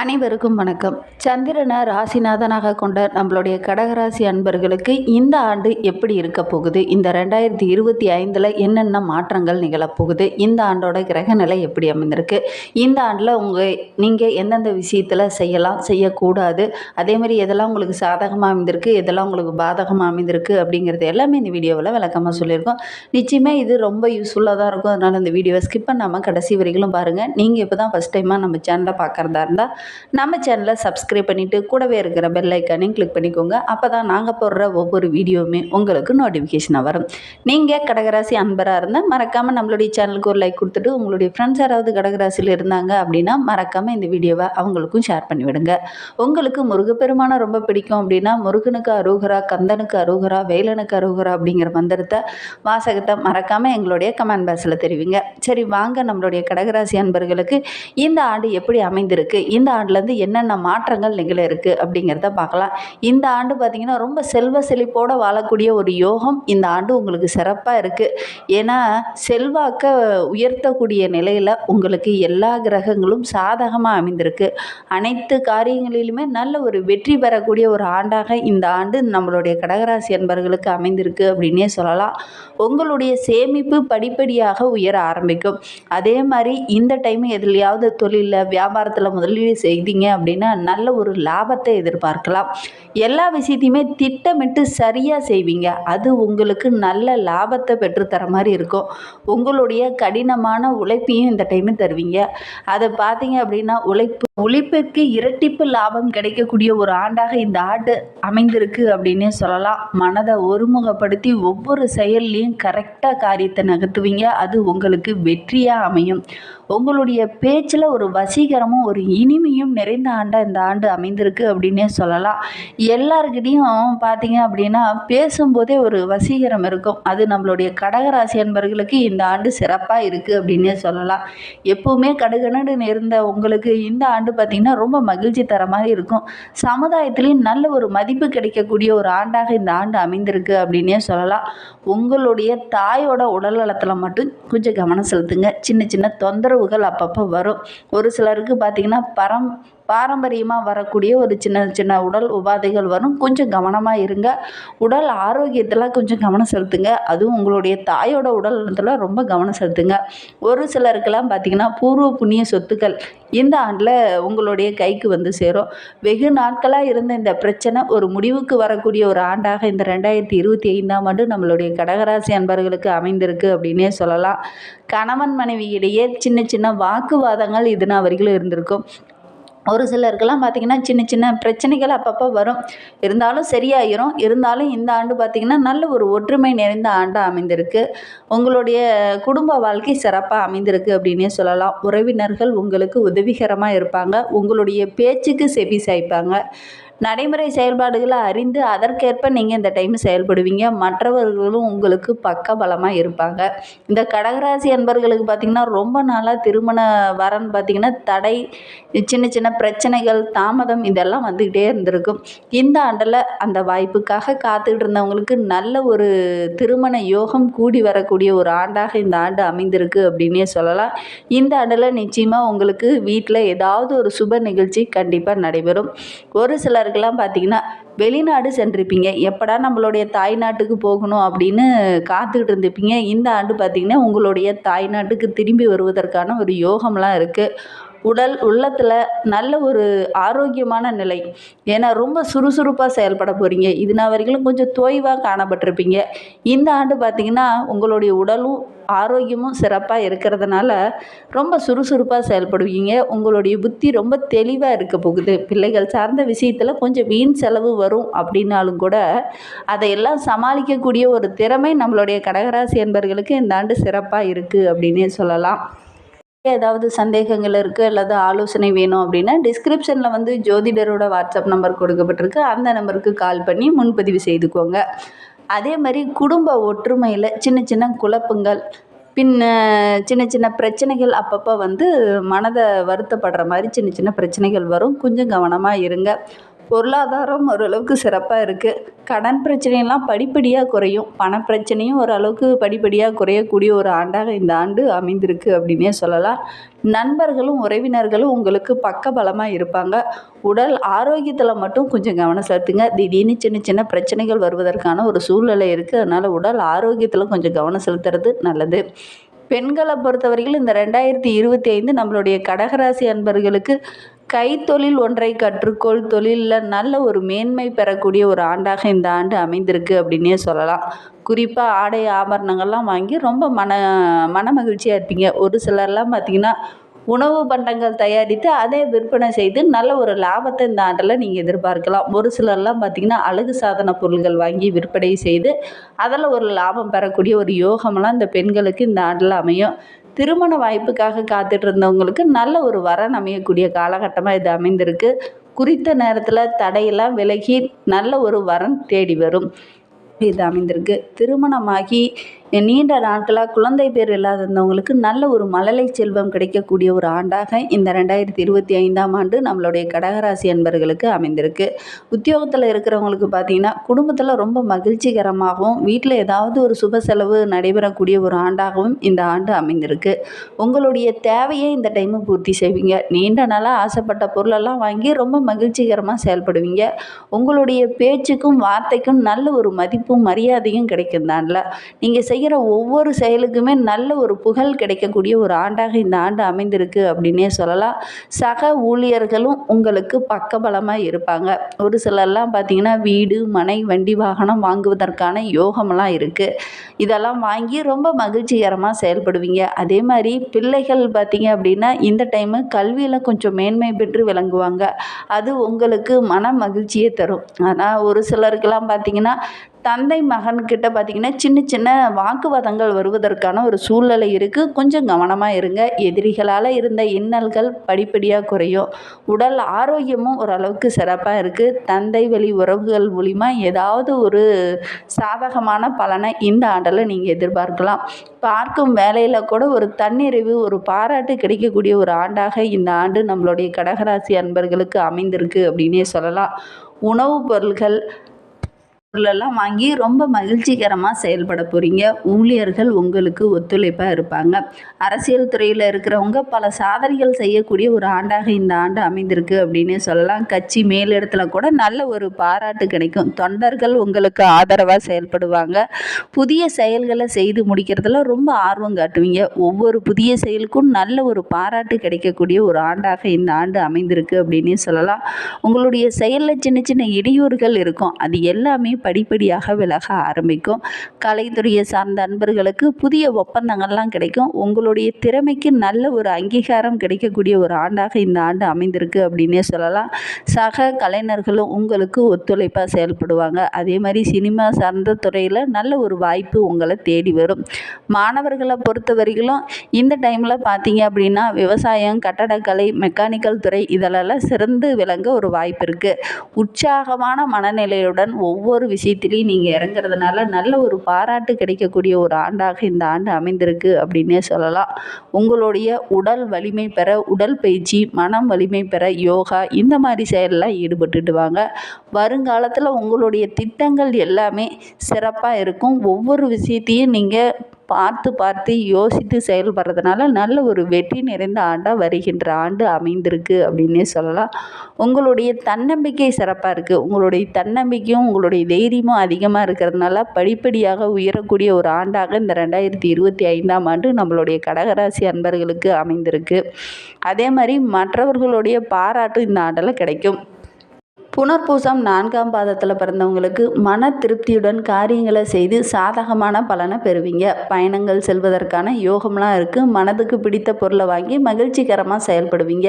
அனைவருக்கும் வணக்கம். சந்திரனை ராசிநாதனாக கொண்ட நம்மளுடைய கடகராசி அன்பர்களுக்கு இந்த ஆண்டு எப்படி இருக்க போகுது? இந்த ரெண்டாயிரத்தி இருபத்தி ஐந்தில் என்னென்ன மாற்றங்கள் நிகழப்போகுது இந்த ஆண்டோட கிரக நிலை எப்படி அமைந்திருக்கு? இந்த ஆண்டில் உங்கள் நீங்கள் எந்தெந்த விஷயத்தில் செய்யலாம்? செய்யக்கூடாது. அதேமாதிரி எதெல்லாம் உங்களுக்கு சாதகமாக அமைந்திருக்கு? எதெல்லாம் உங்களுக்கு பாதகமாக அமைந்திருக்கு? அப்படிங்கிறது எல்லாமே இந்த வீடியோவில் விளக்கமாக சொல்லியிருக்கோம். நிச்சயமாக இது ரொம்ப யூஸ்ஃபுல்லாக தான் இருக்கும். அதனால் இந்த வீடியோவை ஸ்கிப் பண்ணாமல் கடைசி வரைக்கும் பாருங்கள் நீங்கள் இப்போ தான் ஃபஸ்ட் டைமாக நம்ம சேனலை பார்க்குறதா இருந்தால் நம்ம சேனலை சப்ஸ்கிரைப் பண்ணிவிட்டு கூடவே இருக்கிற பெல் ஐக்கானையும் கிளிக் பண்ணிக்கோங்க. அப்போ தான் நாங்கள் போடுற ஒவ்வொரு வீடியோவுமே உங்களுக்கு நோட்டிஃபிகேஷனாக வரும். நீங்கள் கடகராசி அன்பராக இருந்தால் மறக்காமல் நம்மளுடைய சேனலுக்கு ஒரு லைக் கொடுத்துட்டு உங்களுடைய ஃப்ரெண்ட்ஸ் யாராவது கடகராசியில் இருந்தாங்க அப்படின்னா மறக்காமல் இந்த வீடியோவை அவங்களுக்கும் ஷேர் பண்ணிவிடுங்க. உங்களுக்கு முருகப்பெருமானை ரொம்ப பிடிக்கும் அப்படின்னா முருகனுக்கு அருகரா கந்தனுக்கு அருகரா வேலனுக்கு அருகரா அப்படிங்கிற மந்திரத்தை வாசகத்தை மறக்காமல் எங்களுடைய கமெண்ட் பாக்ஸில் தெரிவிங்க. சரி வாங்க நம்மளுடைய கடகராசி அன்பர்களுக்கு இந்த ஆண்டு எப்படி அமைந்திருக்கு? இந்த ஆண்டுலேருந்து என்னென்ன மாற்றங்கள் நிகழ இருக்குது அப்படிங்கிறத பார்க்கலாம். இந்த ஆண்டு பார்த்திங்கன்னா ரொம்ப செல்வ செழிப்போடு வாழக்கூடிய ஒரு யோகம் இந்த ஆண்டு உங்களுக்கு சிறப்பாக இருக்குது ஏன்னா செல்வாக்க உயர்த்தக்கூடிய நிலையில் உங்களுக்கு எல்லா கிரகங்களும் சாதகமாக அமைந்திருக்கு. அனைத்து காரியங்களிலுமே நல்ல ஒரு வெற்றி பெறக்கூடிய ஒரு ஆண்டாக இந்த ஆண்டு நம்மளுடைய கடகராசி அன்பர்களுக்கு அமைந்திருக்கு அப்படின்னே சொல்லலாம். உங்களுடைய சேமிப்பு படிப்படியாக உயர ஆரம்பிக்கும். அதே மாதிரி இந்த டைம் எதுலையாவது தொழிலில் வியாபாரத்தில் முதலீடு செய்தீங்க அப்படின்னா நல்ல ஒரு லாபத்தை எதிர்பார்க்கலாம். எல்லா விஷயத்தையுமே திட்டமிட்டு சரியாக செய்வீங்க. அது உங்களுக்கு நல்ல லாபத்தை பெற்றுத்தர மாதிரி இருக்கும். உங்களுடைய கடினமான உழைப்பையும் இந்த டைமு தருவீங்க. அதை பார்த்தீங்க அப்படின்னா உழைப்பு உழைப்புக்கு இரட்டிப்பு லாபம் கிடைக்கக்கூடிய ஒரு ஆண்டாக இந்த ஆண்டு அமைந்திருக்கு அப்படின்னே சொல்லலாம். மனதை ஒருமுகப்படுத்தி ஒவ்வொரு செயல்லையும் கரெக்டாக காரியத்தை நகர்த்துவீங்க. அது உங்களுக்கு வெற்றியாக அமையும். உங்களுடைய பேச்சில் ஒரு வசீகரமும் ஒரு இனிமையும் நிறைந்த ஆண்டாக இந்த ஆண்டு அமைந்திருக்கு அப்படின்னே சொல்லலாம். எல்லாருக்கிட்டேயும் பார்த்தீங்க அப்படின்னா பேசும்போதே ஒரு வசீகரம் இருக்கும். அது நம்மளுடைய கடகராசி அன்பர்களுக்கு இந்த ஆண்டு சிறப்பாக இருக்குது அப்படின்னே சொல்லலாம். எப்போவுமே கடுகனு இருந்த உங்களுக்கு இந்த ஆண்டு பார்த்திங்கன்னா ரொம்ப மகிழ்ச்சி தர மாதிரி இருக்கும். சமுதாயத்துலேயும் நல்ல ஒரு மதிப்பு கிடைக்கக்கூடிய ஒரு ஆண்டாக இந்த ஆண்டு அமைந்திருக்கு அப்படின்னே சொல்லலாம். உங்களுடைய தாயோட உடல் நலத்தில் மட்டும் கொஞ்சம் கவனம் செலுத்துங்க. சின்ன சின்ன தொந்தரவுகள் அப்பப்போ வரும். ஒரு சிலருக்கு பார்த்திங்கன்னா பரம் பாரம்பரியமாக வரக்கூடிய ஒரு சின்ன சின்ன உடல் உபாதைகள் வரும். கொஞ்சம் கவனமாக இருங்க. உடல் ஆரோக்கியத்தில் கொஞ்சம் கவனம் செலுத்துங்க. அதுவும் உங்களுடைய தாயோட உடல் நலத்தில் ரொம்ப கவனம் செலுத்துங்க. ஒரு சிலருக்கெல்லாம் பார்த்திங்கன்னா பூர்வ புண்ணிய சொத்துக்கள் இந்த ஆண்டில் உங்களுடைய கைக்கு வந்து சேரும். வெகு நாட்களாக இருந்த இந்த பிரச்சனை ஒரு முடிவுக்கு வரக்கூடிய ஒரு ஆண்டாக இந்த ரெண்டாயிரத்தி இருபத்தி ஐந்தாம் ஆண்டு நம்மளுடைய கடகராசி அன்பர்களுக்கு அமைந்திருக்கு அப்படின்னே சொல்லலாம். கணவன் மனைவியிடையே சின்ன சின்ன வாக்குவாதங்கள் இது நான் வரைக்கும் இருந்திருக்கும். ஒரு சிலருக்கெல்லாம் பார்த்திங்கன்னா சின்ன சின்ன பிரச்சனைகள் அப்பப்போ வரும். இருந்தாலும் சரியாயிரும். இருந்தாலும் இந்த ஆண்டு பார்த்திங்கன்னா நல்ல ஒரு ஒற்றுமை நிறைந்த ஆண்டாக அமைந்திருக்கு. உங்களுடைய குடும்ப வாழ்க்கை சிறப்பாக அமைந்திருக்கு அப்படின்னே சொல்லலாம். உறவினர்கள் உங்களுக்கு உதவிகரமாக இருப்பாங்க. உங்களுடைய பேச்சுக்கு செவி சாய்ப்பாங்க. நடைமுறை செயல்பாடுகளை அறிந்து அதற்கேற்ப நீங்கள் இந்த டைம் செயல்படுவீங்க. மற்றவர்களும் உங்களுக்கு பக்க பலமாக இருப்பாங்க. இந்த கடகராசி அன்பர்களுக்கு பார்த்திங்கன்னா ரொம்ப நாளாக திருமண வரன் பார்த்திங்கன்னா தடை சின்ன சின்ன பிரச்சனைகள் தாமதம் இதெல்லாம் வந்துக்கிட்டே இருந்திருக்கும். இந்த ஆண்டில் அந்த வாய்ப்புக்காக காத்துக்கிட்டு இருந்தவங்களுக்கு நல்ல ஒரு திருமண யோகம் கூடி வரக்கூடிய ஒரு ஆண்டாக இந்த ஆண்டு அமைந்திருக்கு அப்படின்னே சொல்லலாம். இந்த ஆண்டில் நிச்சயமாக உங்களுக்கு வீட்டில் ஏதாவது ஒரு சுப நிகழ்ச்சி கண்டிப்பாக நடைபெறும். ஒரு சிலர் சிலருக்கெல்லாம் பார்த்தீங்கன்னா வெளிநாடு சென்றிருப்பீங்க. எப்படா நம்மளுடைய தாய் நாட்டுக்கு போகணும் அப்படின்னு காத்துக்கிட்டு இருந்திருப்பீங்க. இந்த ஆண்டு பார்த்திங்கன்னா உங்களுடைய தாய் நாட்டுக்கு திரும்பி வருவதற்கான ஒரு யோகம்லாம் இருக்குது உடல் உள்ளத்தில் நல்ல ஒரு ஆரோக்கியமான நிலை. ஏன்னா ரொம்ப சுறுசுறுப்பாக செயல்பட போகிறீங்க இது நான் வரைக்கும் கொஞ்சம் தோய்வாக காணப்பட்டிருப்பீங்க. இந்த ஆண்டு பார்த்திங்கன்னா உங்களுடைய உடலும் ஆரோக்கியமும் சிறப்பாக இருக்கிறதுனால ரொம்ப சுறுசுறுப்பாக செயல்படுவீங்க. உங்களுடைய புத்தி ரொம்ப தெளிவாக இருக்க போகுது. பிள்ளைகள் சார்ந்த விஷயத்தில் கொஞ்சம் வீண் செலவு வரும் அப்படின்னாலும் கூட அதையெல்லாம் சமாளிக்கக்கூடிய ஒரு திறமை நம்மளுடைய கடகராசி என்பர்களுக்கு இந்த ஆண்டு சிறப்பாக இருக்குது அப்படின்னே சொல்லலாம். ஏதாவது சந்தேகங்கள் இருக்குது அல்லது ஆலோசனை வேணும் அப்படின்னா டிஸ்கிரிப்ஷனில் வந்து ஜோதிடரோட வாட்ஸ்அப் நம்பர் கொடுக்கப்பட்டிருக்கு. அந்த நம்பருக்கு கால் பண்ணி முன்பதிவு செய்துக்கோங்க. அதே மாதிரி குடும்ப ஒற்றுமையில் சின்ன சின்ன குழப்பங்கள் பின்ன சின்ன சின்ன பிரச்சனைகள் அப்பப்போ வந்து மனதை வருத்தப்படுற மாதிரி சின்ன சின்ன பிரச்சனைகள் வரும். கொஞ்சம் கவனமாக இருங்க. பொருளாதாரம் ஓரளவுக்கு சிறப்பாக இருக்குது கடன் பிரச்சனையெல்லாம் படிப்படியாக குறையும். பணப்பிரச்சனையும் ஓரளவுக்கு படிப்படியாக குறையக்கூடிய ஒரு ஆண்டாக இந்த ஆண்டு அமைந்திருக்கு அப்படின்னே சொல்லலாம். நண்பர்களும் உறவினர்களும் உங்களுக்கு பக்க பலமாக இருப்பாங்க. உடல் ஆரோக்கியத்தில் மட்டும் கொஞ்சம் கவனம் செலுத்துங்க. திடீர்னு சின்ன சின்ன பிரச்சனைகள் வருவதற்கான ஒரு சூழ்நிலை இருக்குது அதனால் உடல் ஆரோக்கியத்தில் கொஞ்சம் கவனம் செலுத்துறது நல்லது. பெண்களை பொறுத்தவரையில் இந்த ரெண்டாயிரத்தி இருபத்தி ஐந்து நம்மளுடைய கடகராசி அன்பர்களுக்கு கைத்தொழில் ஒன்றை கற்றுக்கொள். தொழிலில் நல்ல ஒரு மேன்மை பெறக்கூடிய ஒரு ஆண்டாக இந்த ஆண்டு அமைந்திருக்கு அப்படின்னே சொல்லலாம். குறிப்பாக ஆடை ஆபரணங்கள்லாம் வாங்கி ரொம்ப மன மன மகிழ்ச்சியாக இருப்பீங்க. ஒரு சிலர்லாம் பார்த்திங்கன்னா உணவு பண்டங்கள் தயாரித்து அதை விற்பனை செய்து நல்ல ஒரு லாபத்தை இந்த ஆண்டில் நீங்கள் எதிர்பார்க்கலாம். ஒரு சிலர்லாம் பார்த்திங்கன்னா அழகு சாதன பொருள்கள் வாங்கி விற்பனை செய்து அதில் ஒரு லாபம் பெறக்கூடிய ஒரு யோகமெல்லாம் இந்த பெண்களுக்கு இந்த ஆண்டில் அமையும். திருமண வாய்ப்புக்காக காத்துட்டு இருந்தவங்களுக்கு நல்ல ஒரு வரன் அமையக்கூடிய காலகட்டமாக இது அமைந்திருக்கு. குறித்த நேரத்தில் தடையெல்லாம் விலகி நல்ல ஒரு வரன் தேடி வரும். இது அமைந்திருக்கு. திருமணமாகி நீண்ட நாட்களாக குழந்தை பேர் இல்லாதிருந்தவங்களுக்கு நல்ல ஒரு மழலை செல்வம் கிடைக்கக்கூடிய ஒரு ஆண்டாக இந்த ரெண்டாயிரத்தி இருபத்தி ஐந்தாம் ஆண்டு நம்மளுடைய கடகராசி அன்பர்களுக்கு அமைந்திருக்கு. உத்தியோகத்தில் இருக்கிறவங்களுக்கு பார்த்திங்கன்னா குடும்பத்தில் ரொம்ப மகிழ்ச்சிகரமாகவும் வீட்டில் ஏதாவது ஒரு சுப செலவு நடைபெறக்கூடிய ஒரு ஆண்டாகவும் இந்த ஆண்டு அமைந்திருக்கு. உங்களுடைய தேவையை இந்த டைமு பூர்த்தி செய்வீங்க. நீண்ட நாளாக ஆசைப்பட்ட பொருளெல்லாம் வாங்கி ரொம்ப மகிழ்ச்சிகரமாக செயல்படுவீங்க. உங்களுடைய பேச்சுக்கும் வார்த்தைக்கும் நல்ல ஒரு மதிப்பும் மரியாதையும் கிடைக்கும் தான்ல நீங்கள் செய்கிற ஒவ்வொரு செயலுக்குமே நல்ல ஒரு புகழ் கிடைக்கக்கூடிய ஒரு ஆண்டாக இந்த ஆண்டு அமைந்திருக்கு அப்படின்னே சொல்லலாம். சக ஊழியர்களும் உங்களுக்கு பக்கபலமாக இருப்பாங்க. ஒரு சிலர்லாம் பார்த்திங்கன்னா வீடு மனை வண்டி வாகனம் வாங்குவதற்கான யோகமெல்லாம் இருக்குது இதெல்லாம் வாங்கி ரொம்ப மகிழ்ச்சிகரமாக செயல்படுவீங்க. அதே மாதிரி பிள்ளைகள் பார்த்திங்க அப்படின்னா இந்த டைமு கல்வியில் கொஞ்சம் மேன்மை பெற்று விளங்குவாங்க. அது உங்களுக்கு மன மகிழ்ச்சியை தரும். ஆனால் ஒரு சிலருக்கெல்லாம் பார்த்திங்கன்னா தந்தை மகன்கிட்ட பார்த்திங்கன்னா சின்ன சின்ன வாக்குவாதங்கள் வருவதற்கான ஒரு சூழ்நிலை இருக்குது கொஞ்சம் கவனமாக இருங்க. எதிரிகளால் இருந்த இன்னல்கள் படிப்படியாக குறையும். உடல் ஆரோக்கியமும் ஓரளவுக்கு சிறப்பாக இருக்குது தந்தை வழி உறவுகள் மூலிமா ஏதாவது ஒரு சாதகமான பலனை இந்த ஆண்டில் நீங்கள் எதிர்பார்க்கலாம். பார்க்கும் வேலையில் கூட ஒரு தன்னிறைவு ஒரு பாராட்டு கிடைக்கக்கூடிய ஒரு ஆண்டாக இந்த ஆண்டு நம்மளுடைய கடகராசி அன்பர்களுக்கு அமைந்திருக்கு அப்படின்னே சொல்லலாம். உணவுப் பொருள்கள் பொருளெல்லாம் வாங்கி ரொம்ப மகிழ்ச்சிகரமாக செயல்பட போகிறீங்க ஊழியர்கள் உங்களுக்கு ஒத்துழைப்பாக இருப்பாங்க. அரசியல் துறையில் இருக்கிறவங்க பல சாதனைகள் செய்யக்கூடிய ஒரு ஆண்டாக இந்த ஆண்டு அமைந்திருக்கு அப்படின்னு சொல்லலாம். கட்சி மேலிடத்தில் கூட நல்ல ஒரு பாராட்டு கிடைக்கும். தொண்டர்கள் உங்களுக்கு ஆதரவாக செயல்படுவாங்க. புதிய செயல்களை செய்து முடிக்கிறதுல ரொம்ப ஆர்வம் காட்டுவீங்க. ஒவ்வொரு புதிய செயலுக்கும் நல்ல ஒரு பாராட்டு கிடைக்கக்கூடிய ஒரு ஆண்டாக இந்த ஆண்டு அமைந்திருக்கு அப்படின்னு சொல்லலாம். உங்களுடைய செயலில் சின்ன சின்ன இடையூறுகள் இருக்கும். அது எல்லாமே படிப்படியாக விலக ஆரம்பிக்கும். கலைத்துறையை சார்ந்த அன்பர்களுக்கு புதிய ஒப்பந்தங்கள்லாம் கிடைக்கும். உங்களுடைய திறமைக்கு நல்ல ஒரு அங்கீகாரம் கிடைக்கக்கூடிய ஒரு ஆண்டாக இந்த ஆண்டு அமைந்திருக்கு அப்படின்னே சொல்லலாம். சக கலைஞர்களும் உங்களுக்கு ஒத்துழைப்பாக செயல்படுவாங்க. அதே மாதிரி சினிமா சார்ந்த துறையில் நல்ல ஒரு வாய்ப்பு உங்களை தேடி வரும். மாணவர்களை பொறுத்த வரைக்கும் இந்த டைமில் பார்த்தீங்க அப்படின்னா விவசாயம் கட்டடக்கலை மெக்கானிக்கல் துறை இதிலெல்லாம் சிறந்து விளங்க ஒரு வாய்ப்பு இருக்குது உற்சாகமான மனநிலையுடன் ஒவ்வொரு விஷயத்துலையும் நீங்கள் இறங்குறதுனால நல்ல ஒரு பாராட்டு கிடைக்கக்கூடிய ஒரு ஆண்டாக இந்த ஆண்டு அமைந்திருக்கு அப்படின்னே சொல்லலாம். உங்களுடைய உடல் வலிமை பெற உடல் பயிற்சி மனம் வலிமை பெற யோகா இந்த மாதிரி செயலெலாம் ஈடுபட்டுட்டு வாங்க. வருங்காலத்தில் உங்களுடைய திட்டங்கள் எல்லாமே சிறப்பாக இருக்கும். ஒவ்வொரு விஷயத்தையும் நீங்கள் பார்த்து பார்த்து யோசித்து செயல்படுறதுனால நல்ல ஒரு வெற்றி நிறைந்த ஆண்டாக வருகின்ற ஆண்டு அமைந்திருக்கு அப்படின்னே சொல்லலாம். உங்களுடைய தன்னம்பிக்கை சிறப்பாக இருக்குது உங்களுடைய தன்னம்பிக்கையும் உங்களுடைய தைரியமும் அதிகமாக இருக்கிறதுனால படிப்படியாக உயரக்கூடிய ஒரு ஆண்டாக இந்த ரெண்டாயிரத்தி இருபத்தி ஐந்தாம் ஆண்டு நம்மளுடைய கடகராசி அன்பர்களுக்கு அமைந்திருக்கு. அதே மாதிரி மற்றவர்களுடைய பாராட்டும் இந்த ஆண்டில் கிடைக்கும். புனர்பூசம் நான்காம் பாதத்தில் பிறந்தவங்களுக்கு மன திருப்தியுடன் காரியங்களை செய்து சாதகமான பலனை பெறுவீங்க. பயணங்கள் செல்வதற்கான யோகம்லாம் இருக்குது மனதுக்கு பிடித்த பொருளை வாங்கி மகிழ்ச்சிகரமாக செயல்படுவீங்க.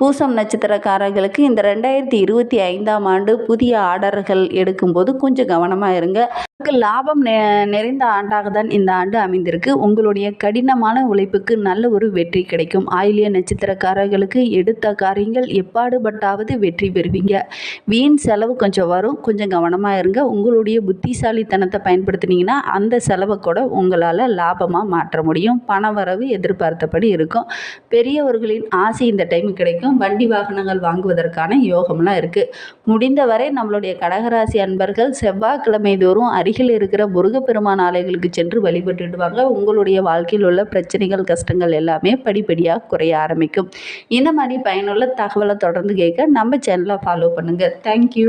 பூசம் நட்சத்திரக்காரர்களுக்கு இந்த ரெண்டாயிரத்தி இருபத்தி ஐந்தாம் ஆண்டு புதிய ஆர்டர்கள் எடுக்கும்போது கொஞ்சம் கவனமாக இருங்க. உங்களுக்கு லாபம் நெ நிறைந்த ஆண்டாக தான் இந்த ஆண்டு அமைந்திருக்கு. உங்களுடைய கடினமான உழைப்புக்கு நல்ல ஒரு வெற்றி கிடைக்கும். ஆயிலிய நட்சத்திரக்காரர்களுக்கு எடுத்த காரியங்கள் எப்பாடுபட்டாவது வெற்றி பெறுவீங்க. வீண் செலவு கொஞ்சம் வரும். கொஞ்சம் கவனமாக இருங்க. உங்களுடைய புத்திசாலித்தனத்தை பயன்படுத்தினீங்கன்னா அந்த செலவை கூட உங்களால் லாபமாக மாற்ற முடியும். பண வரவு எதிர்பார்த்தபடி இருக்கும். பெரியவர்களின் ஆசை இந்த டைம் கிடைக்கும். வண்டி வாகனங்கள் வாங்குவதற்கான யோகம்லாம் இருக்குது முடிந்தவரை நம்மளுடைய கடகராசி அன்பர்கள் செவ்வாய்க்கிழமை தோறும் அருகில் இருக்கிற முருகப்பெருமான் ஆலயங்களுக்கு சென்று வழிபட்டுடுவாங்க. உங்களுடைய வாழ்க்கையில் உள்ள பிரச்சனைகள் கஷ்டங்கள் எல்லாமே படிப்படியாக குறைய ஆரம்பிக்கும். இந்த மாதிரி பயனுள்ள தகவலை தொடர்ந்து கேட்க நம்ம சேனலை ஃபாலோ பண்ணுங்கள் தேங்க்யூ